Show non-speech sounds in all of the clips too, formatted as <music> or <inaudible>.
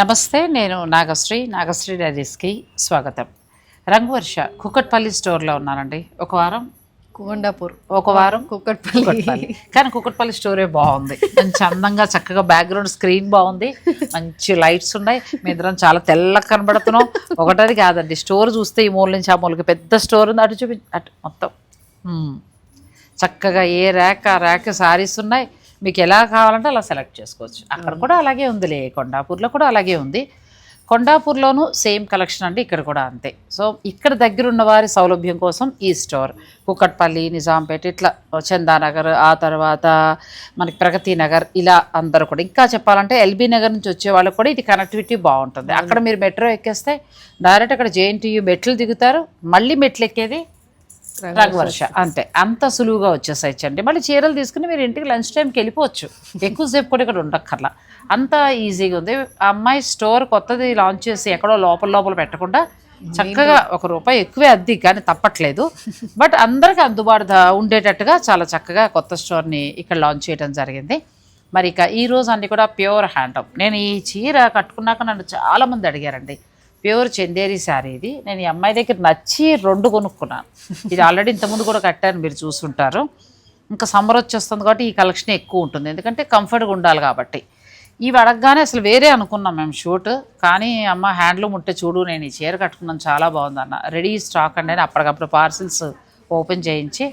నమస్తే నేను నాగశ్రీ నాగశ్రీ డైరీస్కి స్వాగతం. రంగువర్ష కుక్కట్పల్లి స్టోర్లో ఉన్నానండి. ఒక వారం? కొండాపూర్ ఒక వారం? కుక్కట్పల్లి. కానీ కుక్కట్పల్లి స్టోరే బాగుంది. మంచి అందంగా చక్కగా బ్యాక్గ్రౌండ్ స్క్రీన్ బాగుంది. మంచి లైట్స్ ఉన్నాయి. మీ ఇద్దరం చాలా తెల్లగా కనబడుతున్నాం. ఒకటది కాదండి స్టోర్ చూస్తే ఈ మూల నుంచి ఆ మూలకి పెద్ద స్టోర్ ఉంది. అటు చూపి అటు మొత్తం. చక్కగా ఏ ర్యాక్ ఆ ర్యాక్ సారీస్ ఉన్నాయి. మీకు ఎలా కావాలంటే అలా సెలెక్ట్ చేసుకోవచ్చు. అక్కడ కూడా అలాగే ఉందిలే కొండాపూర్లో కూడా అలాగే ఉంది. కొండాపూర్లోనూ సేమ్ కలెక్షన్ అండి ఇక్కడ కూడా అంతే. సో ఇక్కడ దగ్గరున్న వారి సౌలభ్యం కోసం ఈ స్టోర్. కుక్కట్పల్లి నిజాంపేట ఇట్లా చందానగర్ ఆ తర్వాత మనకి ప్రగతి నగర్ ఇలా అందరూ కూడా. ఇంకా చెప్పాలంటే ఎల్బీ నగర్ నుంచి వచ్చే వాళ్ళకి కూడా ఇది కనెక్టివిటీ బాగుంటుంది. అక్కడ మీరు మెట్రో ఎక్కేస్తే డైరెక్ట్ అక్కడ జేఎన్టీయూ మెట్లు దిగుతారు. మళ్ళీ మెట్లు ఎక్కేది రఘువర్ష అంతే. అంత సులువుగా వచ్చేసాయిచ్చండి మళ్ళీ చీరలు తీసుకుని మీరు ఇంటికి లంచ్ టైంకి వెళ్ళిపోవచ్చు. ఎక్కువసేపు కూడా ఇక్కడ ఉండక్కర్లా. అంత ఈజీగా ఉంది. ఆ అమ్మాయి స్టోర్ కొత్తది లాంచ్ చేసి ఎక్కడో లోపల లోపల పెట్టకుండా చక్కగా ఒక రూపాయి ఎక్కువే అద్ది కానీ తప్పట్లేదు. బట్ అందరికీ అందుబాటు ఉండేటట్టుగా చాలా చక్కగా కొత్త స్టోర్ని ఇక్కడ లాంచ్ చేయడం జరిగింది. మరి ఇక ఈ రోజు అన్ని కూడా ప్యూర్ హ్యాండ్లూమ్. నేను ఈ చీర కట్టుకున్నాక నన్ను చాలామంది అడిగారండి ప్యూర్ చందేరి శారీ ఇది. నేను ఈ అమ్మాయి దగ్గర నచ్చి రెండు కొనుక్కున్నాను. ఇది ఆల్రెడీ ఇంతకుముందు కూడా కట్టాను మీరు చూసుంటారు. ఇంకా సమ్మర్ వచ్చేస్తుంది కాబట్టి ఈ కలెక్షన్ ఎక్కువ ఉంటుంది. ఎందుకంటే కంఫర్ట్గా ఉండాలి కాబట్టి. ఇవి అడగగానే అసలు వేరే అనుకున్నాం మేము షూట్. కానీ అమ్మ హ్యాండ్లూమ్ ఉంటే చూడు నేను ఈ చీర కట్టుకున్నాను చాలా బాగుంది అన్న రెడీ స్టాక్ అండి అని అప్పటికప్పుడు పార్సిల్స్ ఓపెన్ చేయించి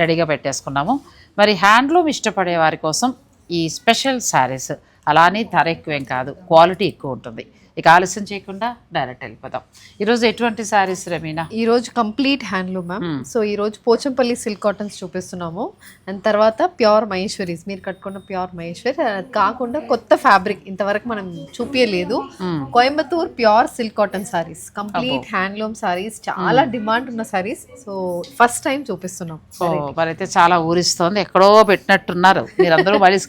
రెడీగా పెట్టేసుకున్నాము. మరి హ్యాండ్లూమ్ ఇష్టపడే వారి కోసం ఈ స్పెషల్ శారీస్ అలానే ధర ఎక్కువేం కాదు క్వాలిటీ ఎక్కువ ఉంటుంది. ఇక ఆలస్యం చేయకుండా డైరెక్ట్ వెళ్ళిపోదాం. ఈరోజు ఎటువంటి శారీస్ రమీనా? ఈ రోజు కంప్లీట్ హ్యాండ్లూమ్? మ్యామ్ సో ఈ రోజు పోచంపల్లి సిల్క్ కాటన్స్ చూపిస్తున్నాము. అండ్ తర్వాత ప్యూర్ మహేశ్వరీస్. మీరు కట్టుకున్న ప్యూర్ మహేశ్వరి అది కాకుండా కొత్త ఫ్యాబ్రిక్ ఇంతవరకు మనం చూపించలేదు Coimbatore pure silk cotton saris complete handloom saris చాలా డిమాండ్ ఉన్న సారీస్ సో ఫస్ట్ టైం చూపిస్తున్నాం. మరైతే చాలా ఊరిస్తోంది. ఎక్కడో పెట్టినట్టున్నారు. మీరందరూ మళ్ళీ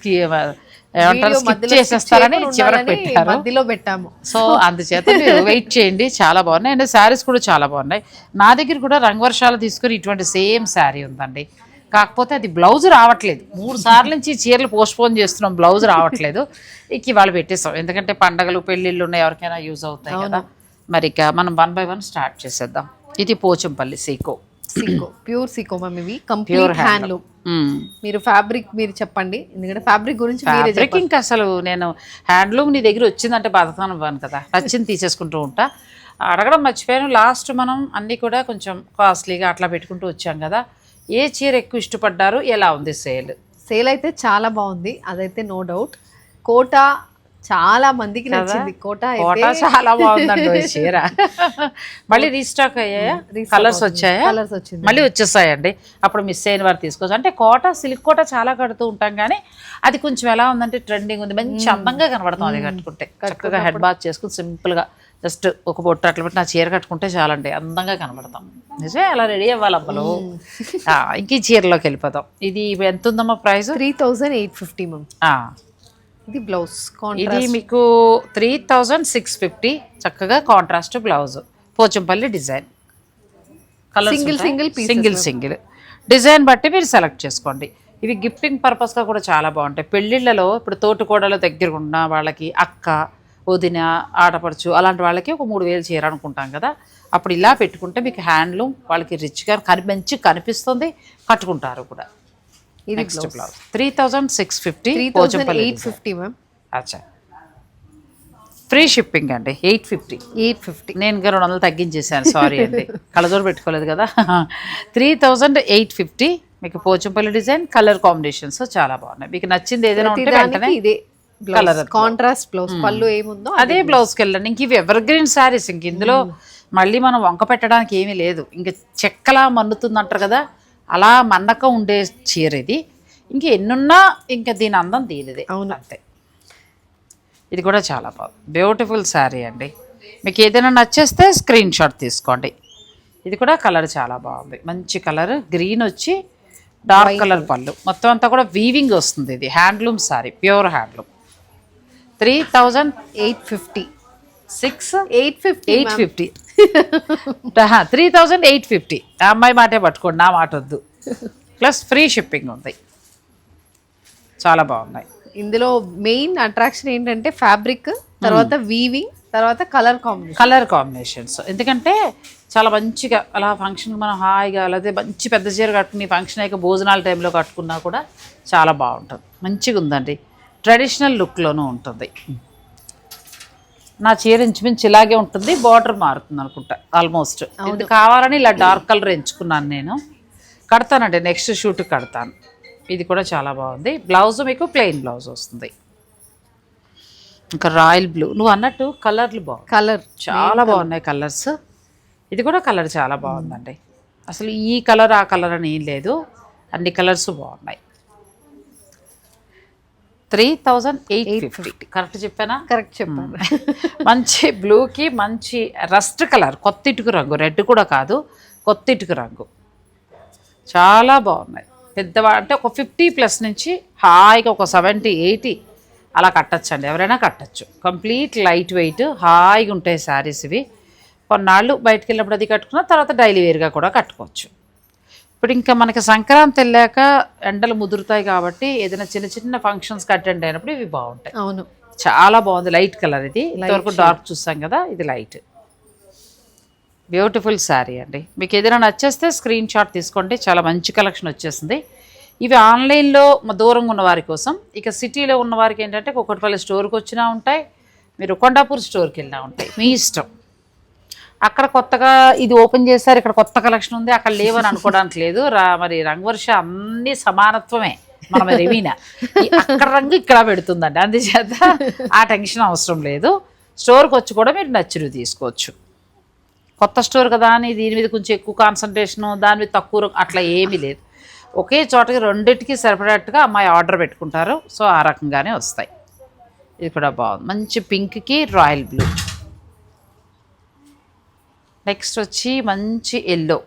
ఏమంటారు? వీడియో స్కిప్ మధ్యలో చేసేస్తారని skip చేయకుండా చివరికి ఉండాలని పెట్టారు. మధ్యలో పెట్టాము. సో అందుచేత మీరు వెయిట్ చేయండి. చాలా బాగున్నాయి. అండ్ శారీస్ కూడా చాలా బాగున్నాయి. నా దగ్గర కూడా రంగవర్షాలు తీసుకుని ఇటువంటి సేమ్ శారీ ఉందండి. కాకపోతే అది బ్లౌజ్ రావట్లేదు. మూడు సార్లు నుంచి చీరలు పోస్ట్పోన్ చేస్తున్నాం. బ్లౌజ్ రావట్లేదు. ఇక ఇవాళ పెట్టేస్తాం. ఎందుకంటే పండగలు పెళ్ళిళ్ళు ఉన్నాయి. ఎవరికైనా యూజ్ అవుతాయి కదా. మరి ఇక మనం వన్ బై వన్ స్టార్ట్ చేసేద్దాం. ఇది పోచంపల్లి సీకో సీకో ప్యూర్ సీకో మ్యామ్ ఇవి. కంప్లీట్ హ్యాండ్లూమ్ మీరు ఫ్యాబ్రిక్ మీరు చెప్పండి. ఎందుకంటే ఫ్యాబ్రిక్ గురించి మీరే ఫ్యాబ్రిక్ ఇంకా అసలు నేను హ్యాండ్లూమ్ నీ దగ్గర వచ్చిందంటే బతకాను ఇవ్వను కదా. నచ్చింది తీసేసుకుంటూ ఉంటా. అడగడం మర్చిపోయాను. లాస్ట్ మనం అన్నీ కూడా కొంచెం కాస్ట్లీగా అట్లా పెట్టుకుంటూ వచ్చాం కదా. ఏ చీర ఎక్కువ ఇష్టపడ్డారు? ఎలా ఉంది సేల్ సేల్ అయితే చాలా బాగుంది. అదైతే నో డౌట్ కోట చాలా మందికి నచ్చింది. కోట కోట చాలా బాగుందండి చీర. <laughs> మళ్ళీ రీస్టాక్ అయ్యాయా? కలర్స్ వచ్చాయా? కలర్స్ వచ్చింది. మళ్ళీ వచ్చేసాయండి. అప్పుడు మిస్ అయిన వారు తీసుకోవచ్చు. అంటే కోట సిల్క్ కోట చాలా కడుతూ ఉంటాం కానీ అది కొంచెం ఎలా ఉందంటే ట్రెండింగ్ ఉంది. మంచి అందంగా కనబడుతుంది అది కట్టుకుంటే. చక్కగా హెడ్ బాత్ చేసుకుని సింపుల్గా జస్ట్ ఒక బొట్టు అట్లా పెట్టి నా చీర కట్టుకుంటే చాలండి. అందంగా కనబడతాం. నిజమే అలా రెడీ అవ్వాలి అమ్మలు ఇంక ఈ చీరలోకి వెళ్ళిపోతాం ఇది ఎంత ఉందమ్మా price three thousand eight fifty ma'am ఇది బ్లౌజ్ ఇది మీకు త్రీ థౌజండ్ సిక్స్ ఫిఫ్టీ. చక్కగా contrast blouse. Pochampally design. Colour single pieces single single design బట్టి మీరు సెలెక్ట్ చేసుకోండి. ఇవి గిఫ్టింగ్ పర్పస్గా కూడా చాలా బాగుంటాయి. పెళ్ళిళ్ళలో ఇప్పుడు తోటికోడల దగ్గర ఉన్న వాళ్ళకి అక్క వదిన ఆడపడుచు అలాంటి వాళ్ళకి ఒక మూడు వేలు చీర అనుకుంటాం కదా. అప్పుడు ఇలా పెట్టుకుంటే మీకు హ్యాండ్లూమ్ వాళ్ళకి రిచ్గా కని మంచి కనిపిస్తుంది. కట్టుకుంటారు కూడా. ఇది next blouse. Three thousand six fifty eight fifty ma'am అచ్చా. ఫ్రీ షిప్పింగ్ అండి ఎయిట్ ఫిఫ్టీ ఎయిట్ ఫిఫ్టీ నేను ఇంకా రెండు వందలు తగ్గించేసాను సారీ అండి. <laughs> కళ్ళజోడు పెట్టుకోలేదు కదా. త్రీ థౌజండ్ ఎయిట్ ఫిఫ్టీ మీకు పోచంపల్లి డిజైన్ కలర్ కాంబినేషన్స్ చాలా బాగున్నాయి. మీకు నచ్చింది ఏదైనా ఉంటే వెంటనే ఇదే కలర్ కాంట్రాస్ట్ బ్లౌజ్ పళ్ళు ఏముందో అదే బ్లౌజ్కి వెళ్ళండి. ఇంక ఇవి ఎవర్ గ్రీన్ శారీస్ ఇంక ఇందులో మళ్ళీ మనం వంక పెట్టడానికి ఏమీ లేదు. ఇంక చెక్కలా మన్నుతుంది అంటారు కదా. అలా మన్నక ఉండే చీర ఇది. ఇంక ఎన్నున్నా ఇంకా దీని అందం దీనిదే. అవును. అంతే. ఇది కూడా చాలా బాగుంది బ్యూటిఫుల్ శారీ అండి. మీకు ఏదైనా నచ్చేస్తే స్క్రీన్ షాట్ తీసుకోండి. ఇది కూడా కలర్ చాలా బాగుంది. మంచి కలర్ గ్రీన్ వచ్చి డార్క్ కలర్ పళ్ళు. మొత్తం అంతా కూడా వీవింగ్ వస్తుంది ఇది. Handloom sari pure handloom three thousand eight fifty six eight fifty eight fifty three thousand eight fifty ఆ అమ్మాయి మాటే పట్టుకోండి నా మాట వద్దు. ప్లస్ ఫ్రీ షిప్పింగ్ ఉంది. చాలా బాగున్నాయి. ఇందులో మెయిన్ అట్రాక్షన్ ఏంటంటే ఫ్యాబ్రిక్ తర్వాత వీవింగ్ తర్వాత కలర్ కాంబినేషన్ కలర్ కాంబినేషన్స్ ఎందుకంటే చాలా మంచిగా అలా ఫంక్షన్కి మనం హాయిగా లేకపోతే మంచి పెద్ద చీర కట్టుకుని ఫంక్షన్ అయ్యాక భోజనాల టైంలో కట్టుకున్నా కూడా చాలా బాగుంటుంది. మంచిగా ఉందండి ట్రెడిషనల్ లుక్లోనూ ఉంటుంది. నా చీర ఇంచుమించు ఇలాగే ఉంటుంది బార్డర్ మారుతుంది అనుకుంటా ఆల్మోస్ట్ ఇది కావాలని ఇలా డార్క్ కలర్ ఎంచుకున్నాను నేను. కడతానండి నెక్స్ట్ షూట్ కడతాను. ఇది కూడా చాలా బాగుంది. బ్లౌజ్ మీకు ప్లెయిన్ బ్లౌజ్ వస్తుంది. ఇంకా రాయల్ బ్లూ నువ్వు అన్నట్టు కలర్లు బాగుంది కలర్ చాలా బాగున్నాయి కలర్స్ ఇది కూడా కలర్ చాలా బాగుందండి. అసలు ఈ కలర్ ఆ కలర్ అని ఏం లేదు. అన్ని కలర్స్ బాగున్నాయి. Three thousand eight fifty. Correct చెప్పానా? కరెక్ట్ చెప్పారు మంచి బ్లూకి మంచి రస్ట్ కలర్ కొత్త ఇటుకు రంగు. రెడ్ కూడా కాదు కొత్త ఇటుకు రంగు. చాలా బాగున్నాయి. పెద్దవా అంటే ఒక ఫిఫ్టీ ప్లస్ నుంచి హాయిగా ఒక సెవెంటీ ఎయిటీ అలా కట్టచ్చండి. ఎవరైనా కట్టచ్చు. కంప్లీట్ లైట్ వెయిట్ హాయిగా ఉంటాయి శారీస్ ఇవి. కొన్నాళ్ళు బయటికి వెళ్ళినప్పుడు అది కట్టుకున్న తర్వాత డైలీ వేర్గా కూడా కట్టుకోవచ్చు. ఇప్పుడు ఇంకా మనకి సంక్రాంతి వెళ్ళాక ఎండలు ముదురుతాయి కాబట్టి ఏదైనా చిన్న చిన్న ఫంక్షన్స్కి అటెండ్ అయినప్పుడు ఇవి బాగుంటాయి. అవును. చాలా బాగుంది లైట్ కలర్ ఇది. ఇంతవరకు డార్క్ చూసాం కదా ఇది లైట్ బ్యూటిఫుల్ శారీ అండి. మీకు ఏదైనా నచ్చేస్తే స్క్రీన్ షాట్ తీసుకోండి. చాలా మంచి కలెక్షన్ వచ్చేసింది. ఇవి ఆన్లైన్లో మ- దూరంగా ఉన్న వారి కోసం. ఇక సిటీలో ఉన్న వారికి ఏంటంటే కుక్కటిపల్లి స్టోర్కి వచ్చినా ఉంటాయి. మీరు కొండాపూర్ స్టోర్కి వెళ్ళినా ఉంటాయి. మీ ఇష్టం. అక్కడ కొత్తగా ఇది ఓపెన్ చేశారు ఇక్కడ కొత్త కలెక్షన్ ఉంది అక్కడ లేవని అనుకోవడానికి లేదు. రా మరి రంగవర్ష అన్ని సమానత్వమే మన రెవీనా అక్కడ రంగు ఇక్కడ పెడుతుందండి. అందుచేత ఆ టెన్షన్ అవసరం లేదు. స్టోర్కి వచ్చి కూడా మీరు నచ్చినవి తీసుకోవచ్చు. కొత్త స్టోర్ కదా అని దీని మీద కొంచెం ఎక్కువ కాన్సన్ట్రేషన్ దాని మీద తక్కువ రంగు అట్లా ఏమీ లేదు. ఒకే చోటకి రెండింటికి సరిపడేట్టుగా అమ్మాయి ఆర్డర్ పెట్టుకుంటారు. సో ఆ రకంగానే వస్తాయి. ఇది కూడా బాగుంది. మంచి పింక్కి రాయల్ బ్లూ. నెక్స్ట్ వచ్చి మంచి ఎల్లో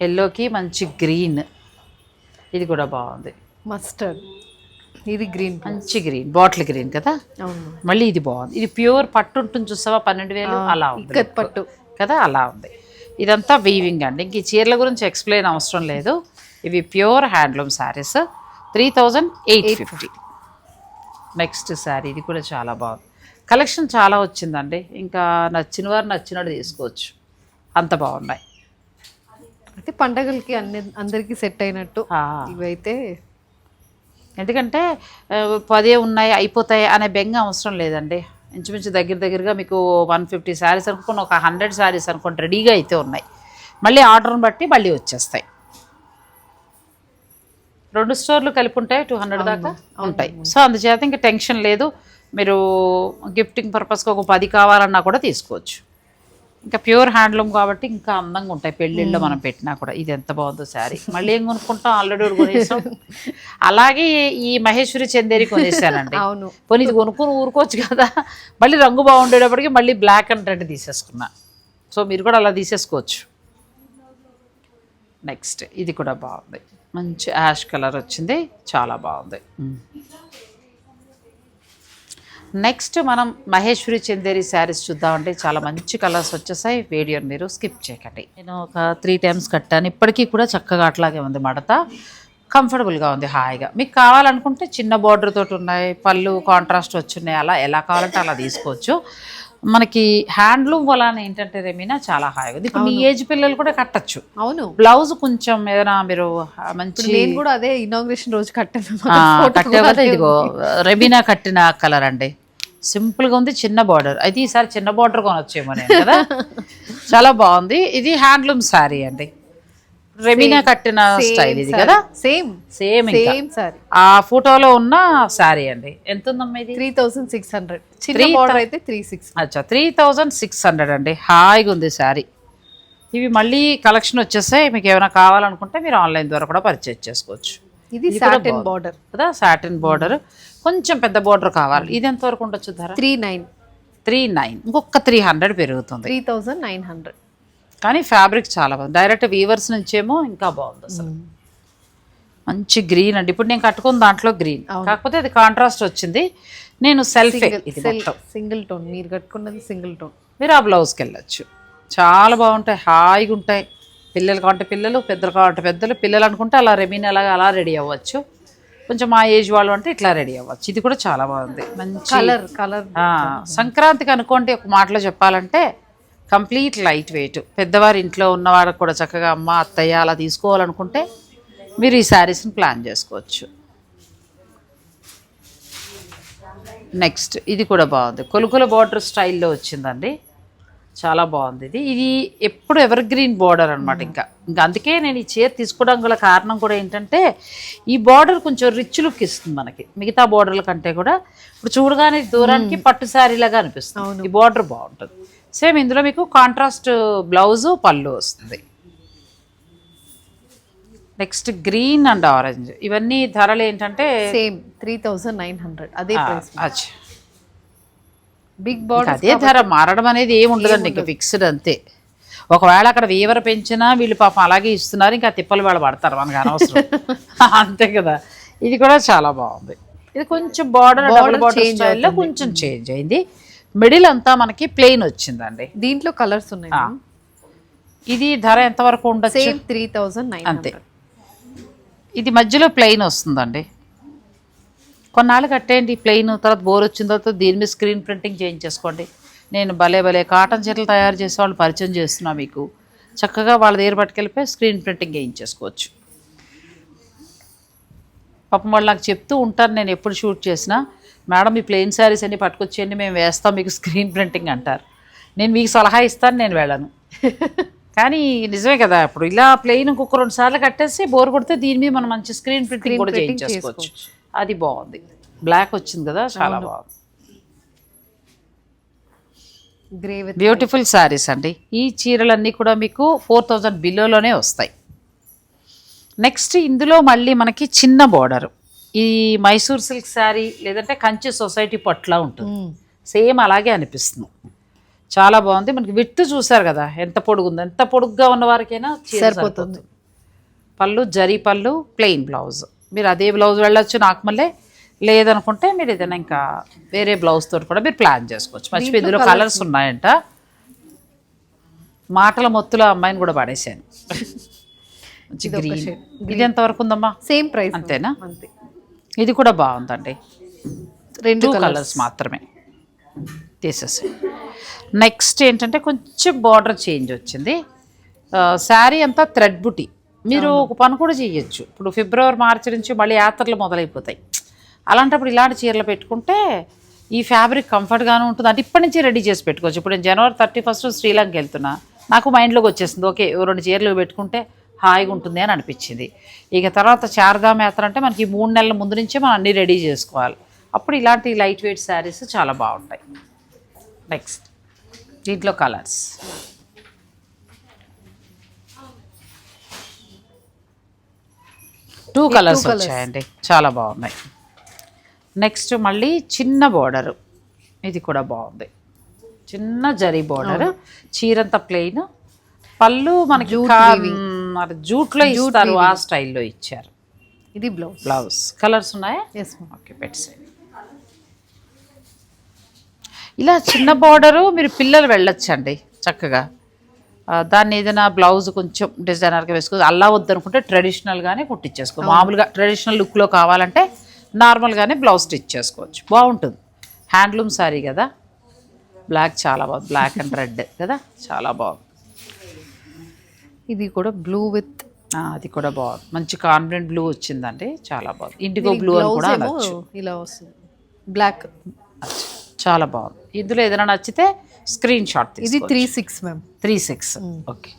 ఎల్లోకి మంచి గ్రీన్ ఇది కూడా బాగుంది. మస్టర్డ్ ఇది గ్రీన్ మంచి గ్రీన్ బాటిల్ గ్రీన్ కదా? మళ్ళీ ఇది బాగుంది. ఇది ప్యూర్ పట్టు ఉంటుంది చూసావా? పన్నెండు వేలు. అలా ఉంది పట్టు. కదా? అలా ఉంది. ఇదంతా వీవింగ్ అండి. ఇంక ఈ చీరల గురించి ఎక్స్ప్లెయిన్ అవసరం లేదు. ఇవి pure handloom saris three thousand eight fifty next sari ఇది కూడా చాలా బాగుంది. కలెక్షన్ చాలా వచ్చిందండి. ఇంకా నచ్చిన వారు నచ్చినట్టు తీసుకోవచ్చు. అంత బాగున్నాయి. అయితే పండగలకి అన్ని అందరికి సెట్ అయినట్టు ఇవైతే ఎందుకంటే పదే ఉన్నాయి అయిపోతాయి అనే బెంగ అవసరం లేదండి. ఇంచుమించు దగ్గర దగ్గరగా మీకు వన్ ఫిఫ్టీ శారీస్ అనుకోండి ఒక హండ్రెడ్ శారీస్ అనుకోండి రెడీగా అయితే ఉన్నాయి. మళ్ళీ ఆర్డర్ని బట్టి మళ్ళీ వచ్చేస్తాయి. రెండు స్టోర్లు కలిపి ఉంటాయి టూ హండ్రెడ్ దాకా ఉంటాయి. సో అందుచేత ఇంకా టెన్షన్ లేదు. మీరు గిఫ్టింగ్ పర్పస్కి ఒక పది కావాలన్నా కూడా తీసుకోవచ్చు. ఇంకా ప్యూర్ హ్యాండ్లూమ్ కాబట్టి ఇంకా అందంగా ఉంటాయి. పెళ్ళిళ్ళలో మనం పెట్టినా కూడా. ఇది ఎంత బాగుందో శారీ. మళ్ళీ ఏం కొనుక్కుంటాం? ఆల్రెడీ కొనేసాం. అలాగే ఈ మహేశ్వరి చందేరి కొనేసానండి. అవును. పోనీ ఇది కొనుక్కొని ఊరుకోవచ్చు కదా. మళ్ళీ రంగు బాగుండేటప్పటికి మళ్ళీ బ్లాక్ అండ్ రెడ్ తీసేసుకున్నా. సో మీరు కూడా అలా తీసేసుకోవచ్చు. నెక్స్ట్ ఇది కూడా బాగుంది. మంచి యాష్ కలర్ వచ్చింది. చాలా బాగుంది. నెక్స్ట్ మనం మహేశ్వరి చందేరి శారీస్ చూద్దామంటే చాలా మంచి కలర్స్ వచ్చేసాయి. వీడియోని మీరు స్కిప్ చేయకండి. నేను ఒక త్రీ టైమ్స్ కట్టాను. ఇప్పటికీ కూడా చక్కగా అట్లాగే ఉంది మడత. కంఫర్టబుల్గా ఉంది హాయిగా. మీకు కావాలనుకుంటే చిన్న బార్డర్ తోటి ఉన్నాయి పళ్ళు కాంట్రాస్ట్ వచ్చున్నాయి అలా ఎలా కావాలంటే అలా తీసుకోవచ్చు. మనకి హ్యాండ్లూమ్ వలన ఏంటంటే రెమీనా చాలా హాయిగా ఇప్పుడు మీ ఏజ్ పిల్లలు కూడా కట్టచ్చు. అవును. బ్లౌజ్ కొంచెం ఏదైనా మీరు మంచి నేను కూడా అదే ఇనాగ్రేషన్ రోజు కట్టాను. ఆ, కట్టావు కదా ఇదిగో రెబీనా కట్టిన కలర్ అండి. సింపుల్గా ఉంది చిన్న బార్డర్ అయితే ఈసారి చిన్న బార్డర్ కొనొచ్చేమో నేను కదా. <laughs> చాలా బాగుంది. ఇది హ్యాండ్లూమ్ శారీ అండి. రెబీనా కట్టిన స్టైల్ ఇది కదా? సేమ్ సేమ్ సేమ్ సారీ ఆ ఫోటోలో ఉన్న శారీ అండి. ఎంత ఉందమ్మా ఇది? Three thousand six hundred. చిన్న బార్డర్ అయితే త్రీ సిక్స్. అచ్చా త్రీ థౌజండ్ సిక్స్ హండ్రెడ్ అండి. హాయిగా ఉంది శారీ ఇవి మళ్ళీ కలెక్షన్ వచ్చేసాయి మీకు ఏమైనా కావాలనుకుంటే మీరు ఆన్లైన్ ద్వారా కూడా పర్చేజ్ చేసుకోవచ్చు. ఇది సాటన్ బార్డర్ కదా సాటిన్ బార్డర్ కొంచెం పెద్ద బార్డర్ కావాలి. ఇది ఎంతవరకు ఉండొచ్చు ధర? Three nine. Three nine. ఇంకొక త్రీ హండ్రెడ్ పెరుగుతుంది. Three thousand nine hundred. కానీ ఫ్యాబ్రిక్ చాలా బాగుంది. డైరెక్ట్ వీవర్స్ నుంచేమో ఇంకా బాగుంది అసలు. మంచి గ్రీన్ అండి. ఇప్పుడు నేను కట్టుకున్న దాంట్లో గ్రీన్ కాకపోతే అది కాంట్రాస్ట్ వచ్చింది. నేను సెల్ఫ్ సింగిల్ టోన్ మీరు కట్టుకున్నది సింగిల్ టోన్ మీరు ఆ బ్లౌజ్కి వెళ్ళచ్చు. చాలా బాగుంటాయి. హాయిగా ఉంటాయి. పిల్లలు కావాలంటే పిల్లలు పెద్దలు కావాలంటే పెద్దలు పిల్లలు అనుకుంటే అలా రెమీన్ అలాగా అలా రెడీ అవ్వచ్చు. కొంచెం మా ఏజ్ వాళ్ళు అంటే ఇట్లా రెడీ అవ్వచ్చు. ఇది కూడా చాలా బాగుంది. మంచి కలర్ కలర్ సంక్రాంతికి అనుకోండి ఒక మాటలో చెప్పాలంటే కంప్లీట్ లైట్ వెయిట్. పెద్దవారి ఇంట్లో ఉన్నవాళ్ళకి కూడా చక్కగా అమ్మ అత్తయ్య అలా తీసుకోవాలనుకుంటే మీరు ఈ శారీస్ని ప్లాన్ చేసుకోవచ్చు. నెక్స్ట్ ఇది కూడా బాగుంది. కొలుకుల బార్డర్ స్టైల్లో వచ్చిందండి. చాలా బాగుంది ఇది. ఇది ఎప్పుడు ఎవర్ గ్రీన్ బార్డర్ అనమాట ఇంకా. ఇంకా అందుకే నేను ఈ చీర తీసుకోవడం గల కారణం కూడా ఏంటంటే ఈ బార్డర్ కొంచెం రిచ్ లుక్ ఇస్తుంది మనకి. మిగతా బార్డర్ల కంటే కూడా. ఇప్పుడు చూడగానే దూరానికి పట్టు శారీలాగా అనిపిస్తుంది. ఈ బార్డర్ బాగుంటుంది. సేమ్ ఇందులో మీకు కాంట్రాస్ట్ బ్లౌజు పళ్ళు వస్తుంది. నెక్స్ట్ గ్రీన్ అండ్ ఆరెంజ్ ఇవన్నీ ధరలు ఏంటంటే same three thousand nine hundred. అదే అచ్చా. బిగ్ బార్డర్ అదే ధర మారడం అనేది ఏమి ఉండదండి ఇంకా ఫిక్స్డ్ అంతే. ఒకవేళ అక్కడ వీవర పెంచినా వీళ్ళు పాపం అలాగే ఇస్తున్నారు ఇంకా తిప్పలు వాళ్ళు పడతారు మనకు అనవసరం. <laughs> అంతే కదా. ఇది కూడా చాలా బాగుంది. ఇది కొంచెం బార్డర్ డబుల్ బార్డర్ స్టైల్లో కొంచెం చేంజ్ అయింది. మిడిల్ అంతా మనకి ప్లెయిన్ వచ్చిందండి. దీంట్లో కలర్స్ ఉన్నాయి ఇది ధర ఎంతవరకు సేమ్ త్రీ థౌజండ్ నైన్ అంతే. ఇది మధ్యలో ప్లెయిన్ వస్తుందండి. కొన్నాళ్ళు కట్టేయండి ప్లెయిన్ తర్వాత బోర్ వచ్చిన తర్వాత దీని మీద స్క్రీన్ ప్రింటింగ్ చేయించేసుకోండి. నేను భలే భలే కాటన్ చీరలు తయారు చేసే వాళ్ళు పరిచయం చేస్తున్నా మీకు. చక్కగా వాళ్ళ దగ్గర పట్టుకెళ్ళిపోయి స్క్రీన్ ప్రింటింగ్ చేయించేసుకోవచ్చు. పాపం వాళ్ళు నాకు చెప్తూ ఉంటారు నేను ఎప్పుడు షూట్ చేసినా. మేడం ఈ ప్లెయిన్ శారీస్ అన్ని పట్టుకొచ్చేయండి మేము వేస్తాం మీకు స్క్రీన్ ప్రింటింగ్ అంటారు. నేను మీకు సలహా ఇస్తాను నేను వెళ్ళను. కానీ నిజమే కదా ఇప్పుడు ఇలా ప్లెయిన్ ఇంకొక రెండు సార్లు కట్టేసి బోర్ కొడితే దీని మీద మనం మంచి స్క్రీన్ ప్రింటింగ్ కూడా చేయించేసుకోవచ్చు. అది బాగుంది. బ్లాక్ వచ్చింది కదా చాలా బాగుంది. బ్యూటిఫుల్ శారీస్ అండి. ఈ చీరలన్నీ కూడా మీకు ఫోర్ థౌజండ్ బిలోలోనే వస్తాయి. నెక్స్ట్ ఇందులో మళ్ళీ మనకి చిన్న బార్డర్ ఈ మైసూర్ సిల్క్ శారీ లేదంటే కంచి సొసైటీ పట్ల ఉంటుంది. సేమ్ అలాగే అనిపిస్తుంది. చాలా బాగుంది. మనకి విట్టు చూసారు కదా ఎంత పొడుగు ఉంది ఎంత పొడుగ్గా ఉన్న వారికైనా సరిపోతుంది. పళ్ళు జరీ పళ్ళు ప్లెయిన్ బ్లౌజ్ మీరు అదే బ్లౌజ్ వెళ్ళొచ్చు నాకు మళ్ళీ. లేదనుకుంటే మీరు ఏదైనా ఇంకా వేరే బ్లౌజ్ తోటి కూడా మీరు ప్లాన్ చేసుకోవచ్చు. మర్చిపోయి ఇందులో కలర్స్ ఉన్నాయంట. మాటల మొత్తులో అమ్మాయిని కూడా పడేసాను <laughs> మంచి గ్రీన్ ఇది ఎంతవరకు ఉందమ్మా? సేమ్ ప్రైస్ అంతేనా? అంతే. ఇది కూడా బాగుందండి. రెండు కలర్స్ మాత్రమే. తీసేసి నెక్స్ట్ ఏంటంటే కొంచెం బార్డర్ చేంజ్ వచ్చింది. శారీ అంతా థ్రెడ్ బుటీ. మీరు ఒక పని కూడా చేయొచ్చు. ఇప్పుడు ఫిబ్రవరి మార్చి నుంచి మళ్ళీ యాత్రలు మొదలైపోతాయి. అలాంటప్పుడు ఇలాంటి చీరలు పెట్టుకుంటే ఈ ఫ్యాబ్రిక్ కంఫర్ట్గానే ఉంటుంది. అంటే ఇప్పటి నుంచి రెడీ చేసి పెట్టుకోవచ్చు. ఇప్పుడు నేను జనవరి థర్టీ ఫస్ట్ శ్రీలంక వెళ్తున్నా. నాకు మైండ్లోకి వచ్చేసింది. ఓకే రెండు చీరలు పెట్టుకుంటే హాయిగా ఉంటుంది అని అనిపించింది. ఇక తర్వాత శారదామ యాత్ర అంటే మనకి మూడు నెలల ముందు నుంచే మనం అన్నీ రెడీ చేసుకోవాలి. అప్పుడు ఇలాంటి లైట్ వెయిట్ శారీస్ చాలా బాగుంటాయి. నెక్స్ట్ దీంట్లో కలర్స్. టూ కలర్స్ వచ్చాయండి. చాలా బాగున్నాయి. నెక్స్ట్ మళ్ళీ చిన్న బార్డర్. ఇది కూడా బాగుంది. చిన్న జరీ బార్డర్. చీరంతా ప్లెయిన్. పళ్ళు మనకి మరి జూట్లో ఇస్తారు ఆ స్టైల్లో ఇచ్చారు. ఇది బ్లౌజ్. బ్లౌజ్. కలర్స్ ఉన్నాయా? ఎస్ ఓకే ఇలా చిన్న బార్డరు మీరు పిల్లలు వెళ్ళొచ్చండి చక్కగా. దాన్ని ఏదైనా బ్లౌజ్ కొంచెం డిజైనర్గా వేసుకో అల్లా వద్దనుకుంటే ట్రెడిషనల్గానే కుట్టించేసుకో మామూలుగా ట్రెడిషనల్ లుక్లో కావాలంటే నార్మల్గానే బ్లౌజ్ స్టిచ్ చేసుకోవచ్చు. బాగుంటుంది హ్యాండ్లూమ్ శారీ కదా. బ్లాక్ చాలా బాగుంది బ్లాక్ అండ్ రెడ్ కదా. చాలా బాగుంది ఇది కూడా బ్లూ విత్ అది కూడా బాగుంది. మంచి కాన్ఫిడెంట్ బ్లూ వచ్చిందండి చాలా బాగుంది. ఇండిగో బ్లూ అని కూడా అనొచ్చు. ఇలా వస్తుంది. బ్లాక్ చాలా బాగుంది. ఇందులో ఏదైనా నచ్చితే స్క్రీన్ షాట్ ఇది three six ma'am three six okay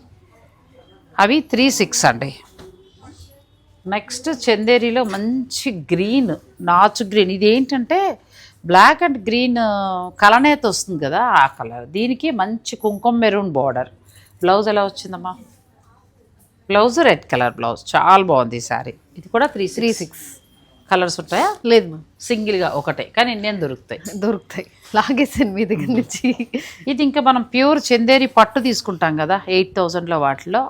అవి త్రీ సిక్స్ అండి. నెక్స్ట్ చందేరిలో మంచి గ్రీన్ నాచు గ్రీన్ ఇది ఏంటంటే బ్లాక్ అండ్ గ్రీన్ కలనేత వస్తుంది కదా ఆ కలర్. దీనికి మంచి కుంకుమ మెరూన్ బార్డర్ బ్లౌజ్ ఎలా వచ్చిందమ్మా? Blouse red colour blouse. చాలా బాగుంది ఈ సారీ. ఇది కూడా త్రీ త్రీ సిక్స్ కలర్స్ ఉంటాయా? లేదు మ్యామ్. సింగిల్గా ఒకటే కానీ ఎన్ని దొరుకుతాయి. దొరుకుతాయి. లాగేసాను మీ దగ్గర నుంచి. ఇది ఇంకా మనం ప్యూర్ చందేరి పట్టు తీసుకుంటాం కదా ఎయిట్ థౌజండ్లో వాటిలో.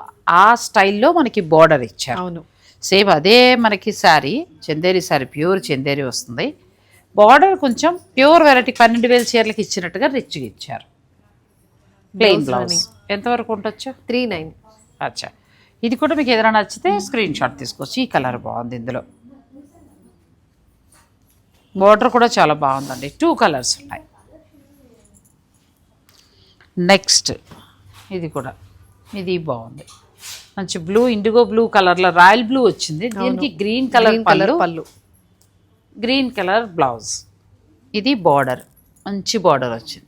ఆ స్టైల్లో మనకి బార్డర్ ఇచ్చారు. అవును. సేమ్ అదే మనకి శారీ చందేరి శారీ ప్యూర్ చందేరి వస్తుంది. బార్డర్ కొంచెం ప్యూర్ వెరైటీ పన్నెండు వేల చీరలకి ఇచ్చినట్టుగా రిచ్గా ఇచ్చారు. ప్లెయిన్ బ్లౌజ్ ఎంతవరకు ఉండొచ్చు త్రీ నైన్ అచ్చా. ఇది కూడా మీకు ఏదైనా నచ్చితే స్క్రీన్ షాట్ తీసుకోవచ్చు. ఈ కలర్ బాగుంది ఇందులో. బోర్డర్ కూడా చాలా బాగుందండి. టూ కలర్స్ ఉన్నాయి. నెక్స్ట్ ఇది కూడా. ఇది బాగుంది. మంచి బ్లూ ఇండిగో బ్లూ కలర్లో రాయల్ బ్లూ వచ్చింది. దీనికి గ్రీన్ కలర్ కలర్ పళ్ళు. పళ్ళు. గ్రీన్ కలర్ బ్లౌజ్ ఇది బార్డర్ మంచి బార్డర్ వచ్చింది.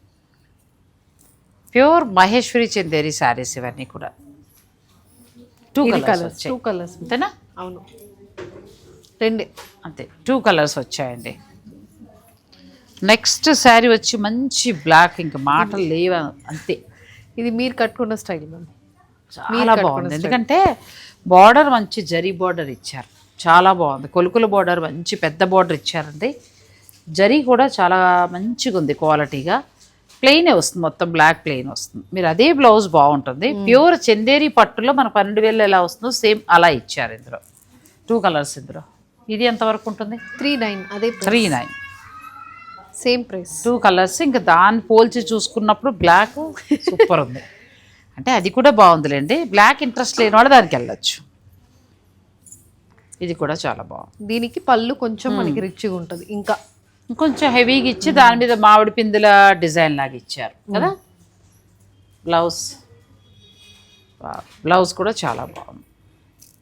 ప్యూర్ మహేశ్వరి చందేరి శారీస్ ఇవన్నీ కూడా. టూ కలర్స్ కలర్స్ వచ్చాయి. టూ కలర్స్ అంతేనా? అవును. రెండే. అంతే. టూ కలర్స్ వచ్చాయండి. నెక్స్ట్ శారీ వచ్చి మంచి బ్లాక్ ఇంకా మాటలు లేవు? అంతే. ఇది మీరు కట్టుకున్న స్టైల్ మ్యామ్ చాలా బాగుంది. ఎందుకంటే బార్డర్ మంచి జరీ బార్డర్ ఇచ్చారు. చాలా బాగుంది. కొలుకుల బార్డర్ మంచి పెద్ద బార్డర్ ఇచ్చారండి. జరీ కూడా చాలా మంచిగా ఉంది క్వాలిటీగా ప్లెయినే వస్తుంది మొత్తం బ్లాక్ ప్లెయిన్ వస్తుంది. మీరు అదే బ్లౌజ్ బాగుంటుంది. ప్యూర్ చందేరి పట్టులో మన పన్నెండు వేలు ఎలా వస్తుందో సేమ్ అలా ఇచ్చారు ఇందులో. టూ కలర్స్ ఇందులో. ఇది ఎంతవరకు ఉంటుంది? త్రీ నైన్ అదే three nine same price two colours ఇంకా దాన్ని పోల్చి చూసుకున్నప్పుడు బ్లాక్ సూపర్ ఉంది. <laughs> అంటే అది కూడా బాగుందిలేండి. బ్లాక్ ఇంట్రెస్ట్ లేని వాళ్ళు దానికి వెళ్ళచ్చు. ఇది కూడా చాలా బాగుంది. దీనికి పళ్ళు కొంచెం మనకి రిచ్గా ఉంటుంది. ఇంకా ఇంకొంచెం హెవీగా ఇచ్చి దాని మీద మామిడి పిందుల డిజైన్ లాగా ఇచ్చారు కదా? బ్లౌజ్. బ్లౌజ్ కూడా చాలా బాగుంది.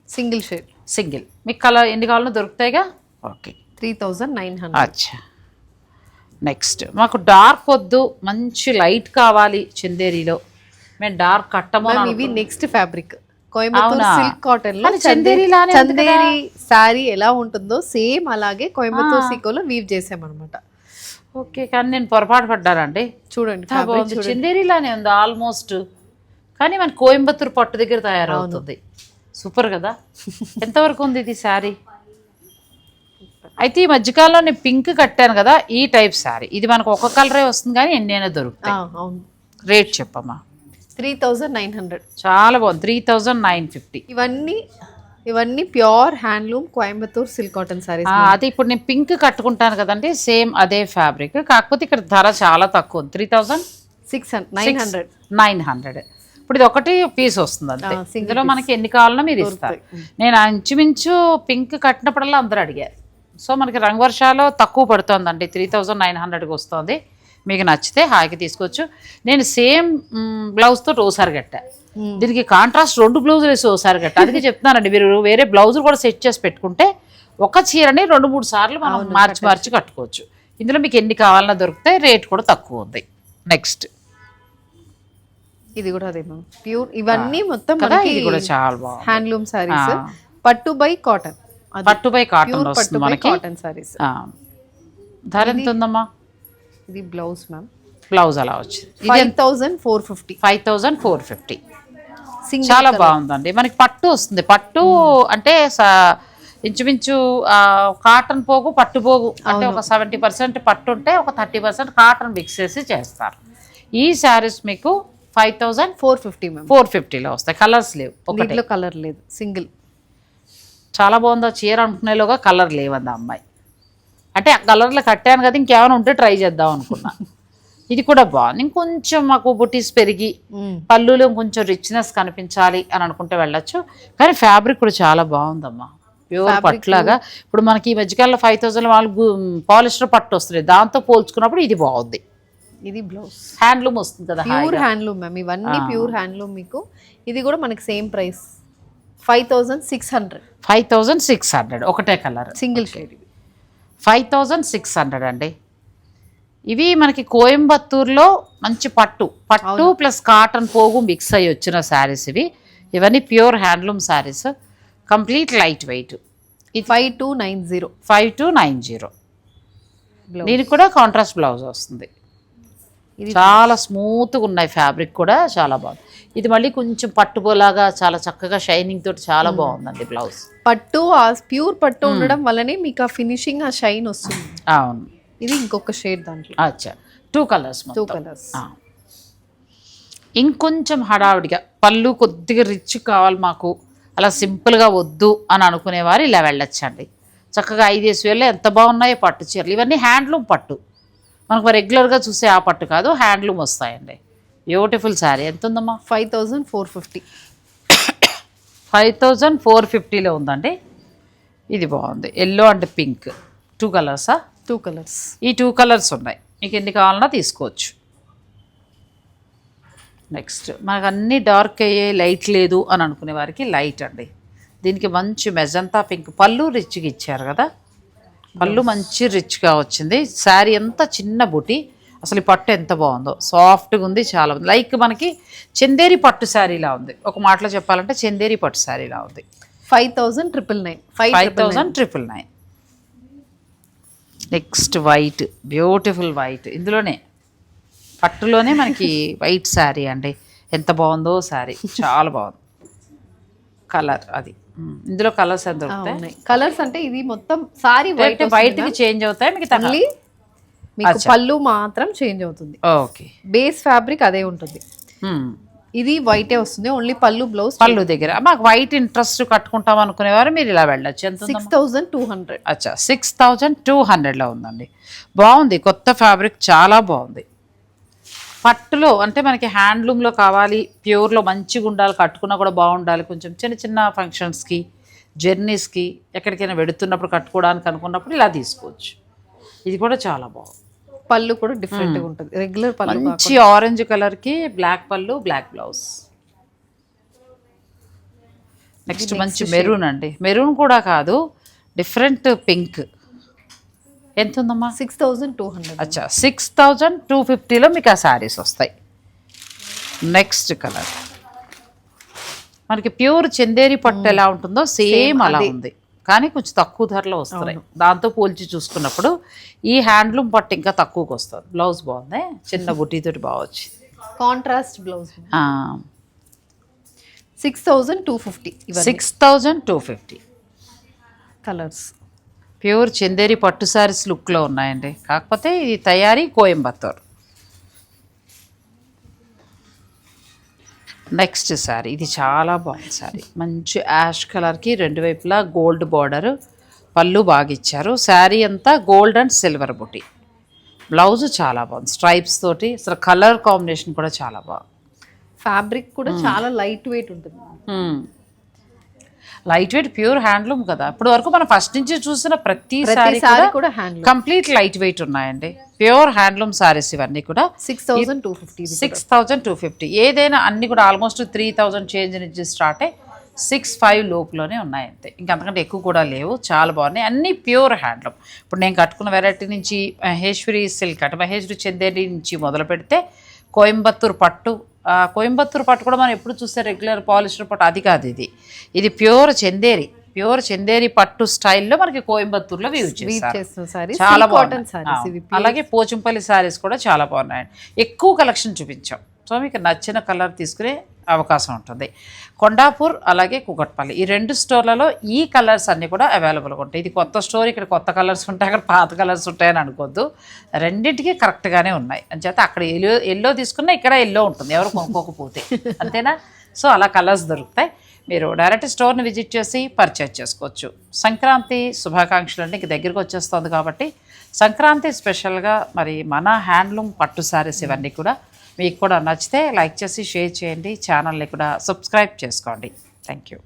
Single shade single. మీకు కలర్ ఎన్ని కావాలో దొరుకుతాయిగా? Okay. Three thousand nine hundred. అచ్చా. నెక్స్ట్ మాకు డార్క్ వద్దు మంచి లైట్ కావాలి చందేరిలో. మేము డార్క్ కట్టము ఇవి నెక్స్ట్ ఫ్యాబ్రిక్. కోయంబత్తూర్? సిల్క్ కాటన్లో చందేరి శారీ ఎలా ఉంటుందో సేమ్ అలాగే కోయంబత్తూర్ సిల్క్లో వీవ్ చేసామన్నమాట. ఓకే కానీ నేను పొరపాటు పడ్డానండి. చూడండి చందేరిలానే ఉంది ఆల్మోస్ట్ కానీ మన కోయంబత్తూరు పట్టు దగ్గర తయారవుతుంది. సూపర్ కదా? ఎంతవరకు ఉంది ఇది శారీ? అయితే ఈ మధ్యకాలంలో నేను పింక్ కట్టాను కదా ఈ టైప్ శారీ. ఇది మనకు ఒక కలరే వస్తుంది కానీ ఎన్నైనా దొరుకుతాయి. అవును. రేట్ చెప్పమ్మా. Three thousand nine hundred. చాలా బాగుంది. Three thousand nine fifty. ఇవన్నీ ఇవన్నీ pure handloom Coimbatore silk cotton saris అది ఇప్పుడు నేను పింక్ కట్టుకుంటాను కదండి సేమ్ అదే ఫ్యాబ్రిక్. కాకపోతే ఇక్కడ ధర చాలా తక్కువ three thousand six nine hundred. Nine hundred. ఇప్పుడు ఇది ఒకటి పీస్ వస్తుంది అంతే. ఇందులో మనకి ఎన్ని కావాలన్నా మీరు ఇస్తారు. నేను ఇంచుమించు పింక్ కట్టినప్పుడల్లా అందరూ అడిగారు. సో మనకి రంగు వర్షాలు తక్కువ పడుతుందండి. త్రీ థౌజండ్ నైన్ హండ్రెడ్కి వస్తుంది. మీకు నచ్చితే హాయిగా తీసుకోవచ్చు. నేను సేమ్ బ్లౌజ్తో ఓసారి కట్టా. దీనికి కాంట్రాస్ట్ రెండు బ్లౌజులు వేసి ఓసారి కట్టా. అందుకే చెప్తున్నానండి మీరు వేరే బ్లౌజులు కూడా సెట్ చేసి పెట్టుకుంటే ఒక చీరని రెండు మూడు సార్లు మనం మార్చి మార్చి కట్టుకోవచ్చు. ఇందులో మీకు ఎన్ని కావాలన్నా దొరుకుతాయి రేట్ కూడా తక్కువ ఉంది. నెక్స్ట్ ఇది కూడా అదే మ్యామ్ ప్యూర్ ఇవన్నీ మొత్తం ఇది కూడా చాలా బాగుంది. హ్యాండ్లూమ్ సారీస్. పట్టు బై కాటన్. పట్టుపై కాటన్ ప్యూర్ వస్తుంది పట్టు బై మనకి. కాటన్ సారీస్. ధర ఎంత ఉందమ్మా ఇది బ్లౌజ్ మ్యామ్. బ్లౌజ్ అలా వచ్చింది. Five thousand four fifty. Five thousand four fifty. చాలా బాగుందండి. మనకి పట్టు వస్తుంది. పట్టు అంటే స- ఇంచుమించు కాటన్ పోగు పట్టు పోగు. అంటే ఒక సెవెంటీ పర్సెంట్ పట్టు ఉంటే ఒక థర్టీ పర్సెంట్ కాటన్ మిక్స్ చేసి చేస్తారు. ఈ శారీస్ మీకు five thousand four fifty ma'am. Four ఫిఫ్టీలో వస్తాయి. కలర్స్ లేవు. ఒకటి. దీంట్లో కలర్ లేదు. సింగిల్. చాలా బాగుంది? చీర అనుకునేలోగా కలర్ లేవంది ఆ అమ్మాయి. అంటే ఆ కలర్లో కట్టాను కదా ఇంకేమైనా ఉంటే ట్రై చేద్దాం అనుకున్నా. <laughs> ఇది కూడా బాగుంది. ఇంకొంచెం మాకు బుటీస్ పెరిగి పళ్ళులో కొంచెం రిచ్నెస్ కనిపించాలి అని అనుకుంటే వెళ్ళొచ్చు. కానీ ఫ్యాబ్రిక్ కూడా చాలా బాగుందమ్మా. ప్యూర్ పట్టులాగా ఇప్పుడు మనకి ఈ మధ్యకాలంలో ఫైవ్ థౌసండ్ వాళ్ళు పాలిస్టర్ పట్టు వస్తుంది. దాంతో పోల్చుకున్నప్పుడు ఇది బాగుంది. ఇది బ్లౌజ్ హ్యాండ్లూమ్ వస్తుంది కదా ప్యూర్ హ్యాండ్లూమ్ మ్యామ్ ఇవన్నీ ప్యూర్ హ్యాండ్లూమ్ మీకు. ఇది కూడా మనకి same price five thousand six hundred five thousand six hundred ఒకటే colour single shade five thousand six hundred అండి. ఇవి మనకి కోయంబత్తూర్లో మంచి పట్టు. పట్టు ప్లస్ కాటన్ పోగు మిక్స్ అయ్యి వచ్చిన శారీస్ ఇవి. ఇవన్నీ pure handloom saris. Complete light weight. Five two nine zero. Five two nine zero. దీనికి కూడా కాంట్రాస్ట్ బ్లౌజ్ వస్తుంది. ఇది చాలా స్మూత్గా ఉన్నాయి ఫ్యాబ్రిక్ కూడా చాలా బాగుంది. ఇది మళ్ళీ కొంచెం పట్టుపోలాగా చాలా చక్కగా షైనింగ్ తోటి చాలా బాగుందండి బ్లౌజ్ పట్టు ఆ ప్యూర్ పట్టు ఉండడం వల్లనే మీకు ఆ ఫినిషింగ్ ఆ షైన్ వస్తుంది. అవును. ఇది ఇంకొక షేడ్ దాంట్లో. అచ్చా. Two colours two colours. ఇంకొంచెం హడావిడిగా పళ్ళు కొద్దిగా రిచ్ కావాలి మాకు అలా సింపుల్గా వద్దు అని అనుకునేవారు ఇలా వెళ్ళొచ్చండి. చక్కగా ఐదేసి వేలు ఎంత బాగున్నాయో పట్టు చీరలు. ఇవన్నీ హ్యాండ్లూమ్ పట్టు. మనకు రెగ్యులర్గా చూసే ఆ పట్టు కాదు హ్యాండ్లూమ్ వస్తాయండి. బ్యూటిఫుల్ శారీ ఎంత ఉందమ్మా five thousand four fifty. Five thousand four ఫిఫ్టీలో ఉందండి. ఇది బాగుంది. ఎల్లో అండ్ పింక్ టూ కలర్సా టూ కలర్స్ ఈ టూ కలర్స్ ఉన్నాయి. మీకు ఎన్ని కావాలన్నా తీసుకోవచ్చు. నెక్స్ట్ మనకు అన్ని డార్క్ అయ్యే లైట్ లేదు అని అనుకునే వారికి లైట్ అండి. దీనికి మంచి మెజంతా పింక్ పళ్ళు రిచ్గా ఇచ్చారు కదా? పళ్ళు మంచి రిచ్గా వచ్చింది. శారీ ఎంత చిన్న బుటి అసలు ఈ పట్టు ఎంత బాగుందో. సాఫ్ట్గా ఉంది చాలా ఉంది లైక్ మనకి చందేరి పట్టు శారీలా ఉంది. ఒక మాటలో చెప్పాలంటే చందేరి పట్టు శారీలా ఉంది. Five thousand triple nine five five thousand triple nine next white beautiful white ఇందులోనే పట్టులోనే మనకి వైట్ శారీ అండి. ఎంత బాగుందో శారీ <laughs> చాలా బాగుంది. కలర్ అది. ఇందులో కలర్స్ ఎంత దొరుకుతాయి? కలర్స్ అంటే ఇది మొత్తం సారీ వైట్ వైట్కి చేంజ్ అవుతాయి మీకు ఓన్లీ మీకు పళ్ళు మాత్రం చేంజ్ అవుతుంది. ఓకే. బేస్ ఫ్యాబ్రిక్ అదే ఉంటుంది. ఇది వైటే వస్తుంది ఓన్లీ పళ్ళు బ్లౌజ్ పళ్ళు దగ్గర. మాకు వైట్ ఇంట్రెస్ట్ కట్టుకుంటాం అనుకునేవారు మీరు ఇలా వెళ్ళొచ్చు. ఎంత? సిక్స్ థౌజండ్ టూ హండ్రెడ్ అచ్చా సిక్స్ థౌజండ్ టూ హండ్రెడ్లో ఉందండి. బాగుంది కొత్త ఫ్యాబ్రిక్ చాలా బాగుంది. పట్టులో అంటే మనకి హ్యాండ్లూమ్లో కావాలి ప్యూర్లో మంచిగా ఉండాలి కట్టుకున్నా కూడా బాగుండాలి కొంచెం చిన్న చిన్న ఫంక్షన్స్కి జర్నీస్కి ఎక్కడికైనా వెడుతున్నప్పుడు కట్టుకోవడానికి అనుకున్నప్పుడు ఇలా తీసుకోవచ్చు. ఇది కూడా చాలా బాగుంది. పళ్ళు కూడా డిఫరెంట్గా ఉంటుంది. రెగ్యులర్ పళ్ళు మంచి ఆరెంజ్ కలర్కి బ్లాక్ పళ్ళు బ్లాక్ బ్లౌజ్. నెక్స్ట్ మంచి మెరూన్ అండి. మెరూన్ కూడా కాదు డిఫరెంట్ పింక్. ఎంత ఉందమ్మా సిక్స్ థౌజండ్ టూ హండ్రెడ్ అచ్చా సిక్స్ థౌజండ్ టూ ఫిఫ్టీలో మీకు ఆ శారీస్ వస్తాయి. నెక్స్ట్ కలర్ మనకి ప్యూర్ చందేరి పట్టు ఎలా ఉంటుందో సేమ్ అలా ఉంది. కానీ కొంచెం తక్కువ ధరలో వస్తున్నాయి దాంతో పోల్చి చూసుకున్నప్పుడు ఈ హ్యాండ్లూమ్ పట్టు ఇంకా తక్కువకి వస్తుంది. బ్లౌజ్ బాగుంది. చిన్న బుట్టీతోటి బాగా వచ్చింది. Contrast blouse six thousand two fifty six thousand two fifty. Colours pure Chanderi పట్టు శారీస్ లుక్లో ఉన్నాయండి. కాకపోతే ఇది తయారీ కోయంబత్తూర్. నెక్స్ట్ శారీ ఇది చాలా బాగుంది శారీ మంచి యాష్ కలర్కి రెండు వైపులా గోల్డ్ బార్డర్. పళ్ళు బాగా ఇచ్చారు. శారీ అంతా గోల్డ్ అండ్ సిల్వర్ బుట్టి బ్లౌజ్ చాలా బాగుంది. స్ట్రైప్స్ తోటి అసలు కలర్ కాంబినేషన్ కూడా చాలా బాగుంది. ఫ్యాబ్రిక్ కూడా చాలా లైట్ వెయిట్ ఉంటుంది లైట్ వెయిట్ ప్యూర్ హ్యాండ్లూమ్ కదా. ఇప్పుడు వరకు మనం ఫస్ట్ నుంచి చూసిన ప్రతి సారీ కూడా కంప్లీట్ లైట్ వెయిట్ ఉన్నాయండి. ప్యూర్ హ్యాండ్లూమ్ సారీస్ ఇవన్నీ కూడా. Six thousand two fifty six thousand two fifty ఏదైనా అన్ని కూడా ఆల్మోస్ట్ త్రీ థౌజండ్ చేంజ్ నుంచి స్టార్ట్ అయ్యి సిక్స్ ఫైవ్ లోపులోనే ఉన్నాయి అంతే ఇంకా అంతకంటే ఎక్కువ కూడా లేవు. చాలా బాగున్నాయి. అన్నీ ప్యూర్ హ్యాండ్లూమ్. ఇప్పుడు నేను కట్టుకున్న వెరైటీ నుంచి మహేశ్వరి సిల్క్ అంటే మహేశ్వరి చందేరి నుంచి మొదలు పెడితే కోయంబత్తూర్ పట్టు కోయంబత్తూర్ పట్టు కూడా మనం ఎప్పుడు చూస్తే రెగ్యులర్ పాలిస్టర్ పట్టు. అది కాదు ఇది. ఇది ప్యూర్ చందేరి. ప్యూర్ చందేరి పట్టు స్టైల్లో మనకి కోయంబత్తూర్లో వీవ్ చేస్తారు. చాలా ఇవి అలాగే పోచంపల్లి శారీస్ కూడా చాలా బాగున్నాయండి ఎక్కువ కలెక్షన్ చూపించాం. సో మీకు నచ్చిన కలర్ తీసుకునే అవకాశం ఉంటుంది. కొండాపూర్ అలాగే కుకట్పల్లి. ఈ రెండు స్టోర్లలో ఈ కలర్స్ అన్నీ కూడా అవైలబుల్గా ఉంటాయి. ఇది కొత్త స్టోర్ ఇక్కడ కొత్త కలర్స్ ఉంటాయి అక్కడ పాత కలర్స్ ఉంటాయని అనుకోవద్దు రెండింటికి కరెక్ట్గానే ఉన్నాయి. అంచేత అక్కడ ఎల్లో ఎల్లో తీసుకున్నా ఇక్కడ ఎల్లో ఉంటుంది. ఎవరు కొనుక్కోకపోతే. అంతేనా? సో అలా కలర్స్ దొరుకుతాయి. మీరు డైరెక్ట్ స్టోర్ని విజిట్ చేసి పర్చేజ్ చేసుకోవచ్చు. సంక్రాంతి శుభాకాంక్షలు అంటే ఇంక దగ్గరికి వచ్చేస్తుంది కాబట్టి. సంక్రాంతి స్పెషల్గా మరి మన హ్యాండ్లూమ్ పట్టు శారీస్ ఇవన్నీ కూడా మీకు కూడా నచ్చితే లైక్ చేసి షేర్ చేయండి. ఛానల్ని కూడా సబ్స్క్రైబ్ చేసుకోండి. Thank you